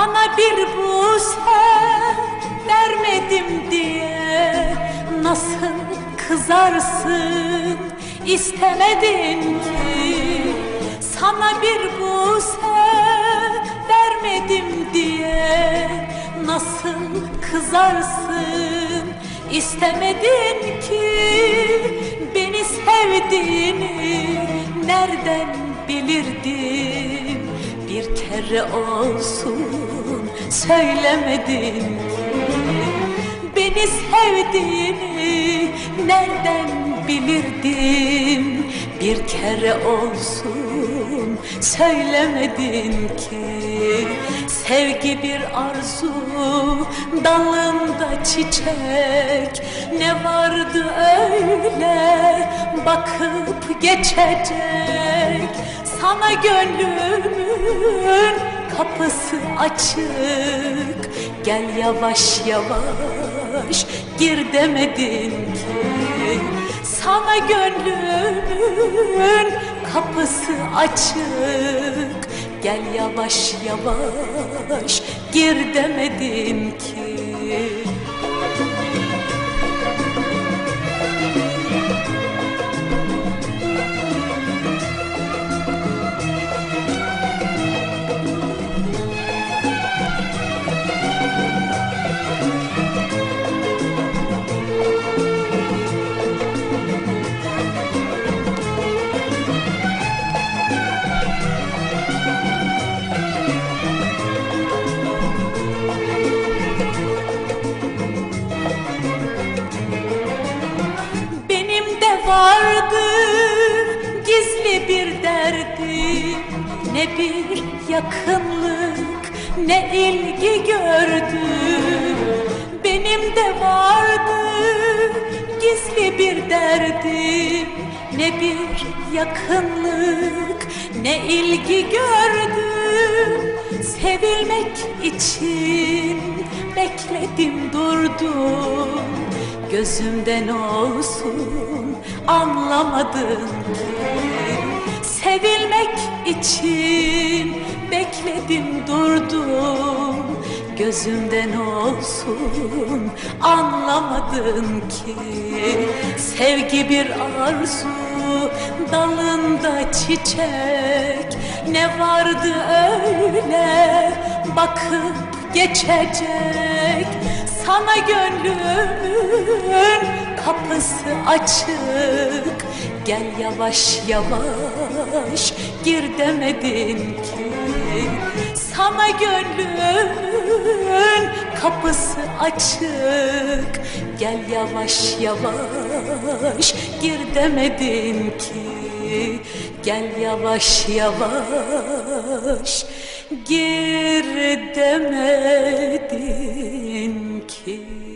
Sana bir buse vermedim diye Nasıl kızarsın istemedin ki Sana bir buse vermedim diye Nasıl kızarsın istemedin ki Beni sevdiğini nereden bilirdim Bir kere olsun söylemedin Beni sevdiğini nereden bilirdim? Bir kere olsun söylemedin ki. Sevgi bir arzu dalında çiçek. Ne vardı öyle bakıp geçecek Sana gönlümün kapısı açık. Gel yavaş yavaş gir demedin ki. Sana gönlümün kapısı açık. Gel yavaş yavaş gir demedin ki yakınlık ne ilgi gördüm Benim de vardı gizli bir derdim Ne bir yakınlık ne ilgi gördüm Sevilmek için bekledim durdum. Gözümden olsun anlamadın ki Sevilmek için bekledim durdum Gözümden olsun. Anlamadın ki Sevgi bir arzu. Dalında çiçek Ne vardı öyle? Bakıp geçecek. Sana gönlümün kapısı açık. Gel yavaş yavaş. Gir demedin ki. Sana gönlümün kapısı açık. Gel yavaş yavaş. Gir demedin ki. Gel yavaş yavaş. Gir demedin ki